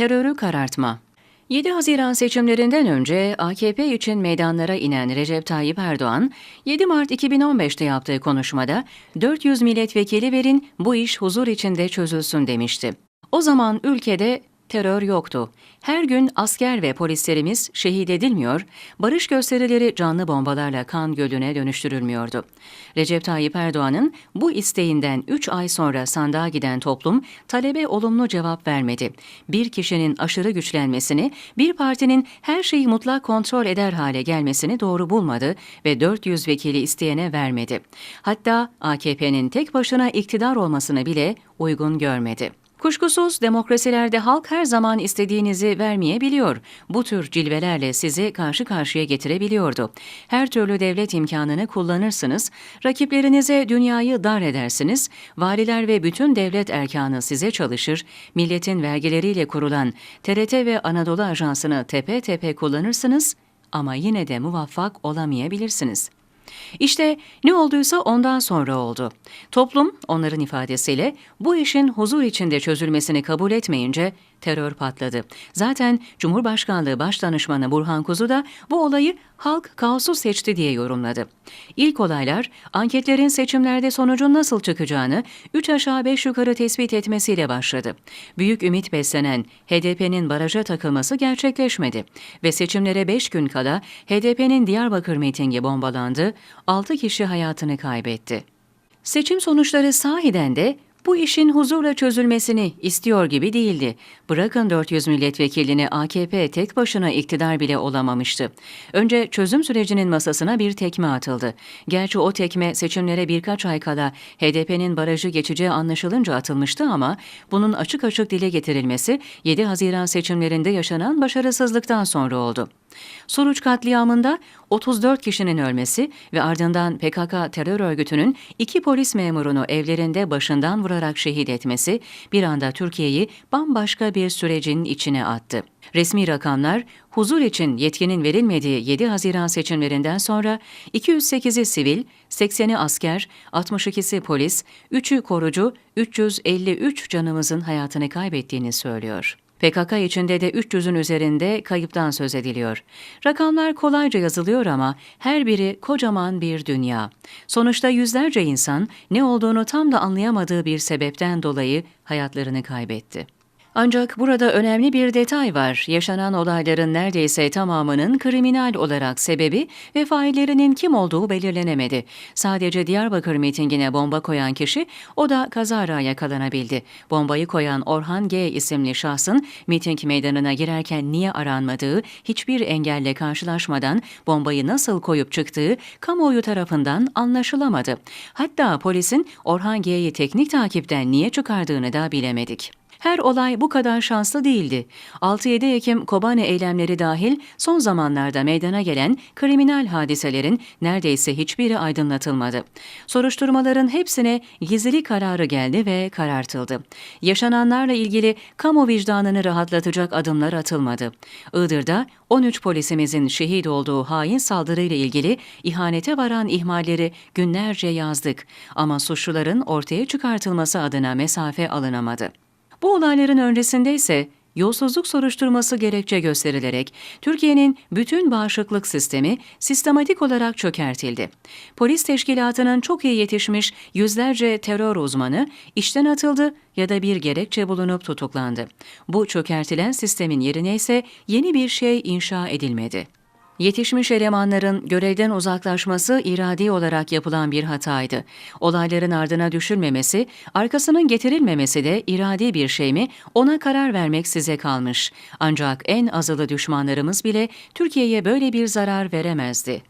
Terörü karartma 7 Haziran seçimlerinden önce AKP için meydanlara inen Recep Tayyip Erdoğan, 7 Mart 2015'te yaptığı konuşmada 400 milletvekili verin bu iş huzur içinde çözülsün demişti. O zaman ülkede terör yoktu. Her gün asker ve polislerimiz şehit edilmiyor, barış gösterileri canlı bombalarla kan gölüne dönüştürülmüyordu. Recep Tayyip Erdoğan'ın bu isteğinden 3 ay sonra sandığa giden toplum talebe olumlu cevap vermedi. Bir kişinin aşırı güçlenmesini, bir partinin her şeyi mutlak kontrol eder hale gelmesini doğru bulmadı ve 400 vekili isteyene vermedi. Hatta AKP'nin tek başına iktidar olmasını bile uygun görmedi. Kuşkusuz demokrasilerde halk her zaman istediğinizi vermeyebiliyor. Bu tür cilvelerle sizi karşı karşıya getirebiliyordu. Her türlü devlet imkanını kullanırsınız, rakiplerinize dünyayı dar edersiniz, valiler ve bütün devlet erkanı size çalışır, milletin vergileriyle kurulan TRT ve Anadolu Ajansı'nı tepe tepe kullanırsınız ama yine de muvaffak olamayabilirsiniz.'' İşte ne olduysa ondan sonra oldu. Toplum onların ifadesiyle bu işin huzur içinde çözülmesini kabul etmeyince terör patladı. Zaten Cumhurbaşkanlığı Başdanışmanı Burhan Kuzu da bu olayı halk kaosu seçti diye yorumladı. İlk olaylar anketlerin seçimlerde sonucun nasıl çıkacağını 3 aşağı 5 yukarı tespit etmesiyle başladı. Büyük ümit beslenen HDP'nin baraja takılması gerçekleşmedi ve seçimlere 5 gün kala HDP'nin Diyarbakır mitingi bombalandı, 6 kişi hayatını kaybetti. Seçim sonuçları sahiden de bu işin huzurla çözülmesini istiyor gibi değildi. Bırakın 400 milletvekilini AKP tek başına iktidar bile olamamıştı. Önce çözüm sürecinin masasına bir tekme atıldı. Gerçi o tekme seçimlere birkaç ay kala HDP'nin barajı geçeceği anlaşılınca atılmıştı ama bunun açık açık dile getirilmesi 7 Haziran seçimlerinde yaşanan başarısızlıktan sonra oldu. Suruç katliamında 34 kişinin ölmesi ve ardından PKK terör örgütünün iki polis memurunu evlerinde başından vurarak şehit etmesi bir anda Türkiye'yi bambaşka bir sürecin içine attı. Resmi rakamlar huzur için yetkinin verilmediği 7 Haziran seçimlerinden sonra 208'i sivil, 80'i asker, 62'si polis, 3'ü korucu, 353 canımızın hayatını kaybettiğini söylüyor. PKK içinde de 300'ün üzerinde kayıptan söz ediliyor. Rakamlar kolayca yazılıyor ama her biri kocaman bir dünya. Sonuçta yüzlerce insan ne olduğunu tam da anlayamadığı bir sebepten dolayı hayatlarını kaybetti. Ancak burada önemli bir detay var. Yaşanan olayların neredeyse tamamının kriminal olarak sebebi ve faillerinin kim olduğu belirlenemedi. Sadece Diyarbakır mitingine bomba koyan kişi o da kazara yakalanabildi. Bombayı koyan Orhan G isimli şahsın miting meydanına girerken niye aranmadığı, hiçbir engelle karşılaşmadan bombayı nasıl koyup çıktığı kamuoyu tarafından anlaşılamadı. Hatta polisin Orhan G'yi teknik takipten niye çıkardığını da bilemedik. Her olay bu kadar şanslı değildi. 6-7 Ekim Kobane eylemleri dahil son zamanlarda meydana gelen kriminal hadiselerin neredeyse hiçbiri aydınlatılmadı. Soruşturmaların hepsine gizlilik kararı geldi ve karartıldı. Yaşananlarla ilgili kamu vicdanını rahatlatacak adımlar atılmadı. Iğdır'da 13 polisimizin şehit olduğu hain saldırıyla ilgili ihanete varan ihmalleri günlerce yazdık ama suçluların ortaya çıkartılması adına mesafe alınamadı. Bu olayların öncesinde ise yolsuzluk soruşturması gerekçe gösterilerek Türkiye'nin bütün bağışıklık sistemi sistematik olarak çökertildi. Polis teşkilatının çok iyi yetişmiş yüzlerce terör uzmanı işten atıldı ya da bir gerekçe bulunup tutuklandı. Bu çökertilen sistemin yerine ise yeni bir şey inşa edilmedi. Yetişmiş elemanların görevden uzaklaşması iradi olarak yapılan bir hataydı. Olayların ardına düşülmemesi, arkasının getirilmemesi de iradi bir şey mi ona karar vermek size kalmış. Ancak en azılı düşmanlarımız bile Türkiye'ye böyle bir zarar veremezdi.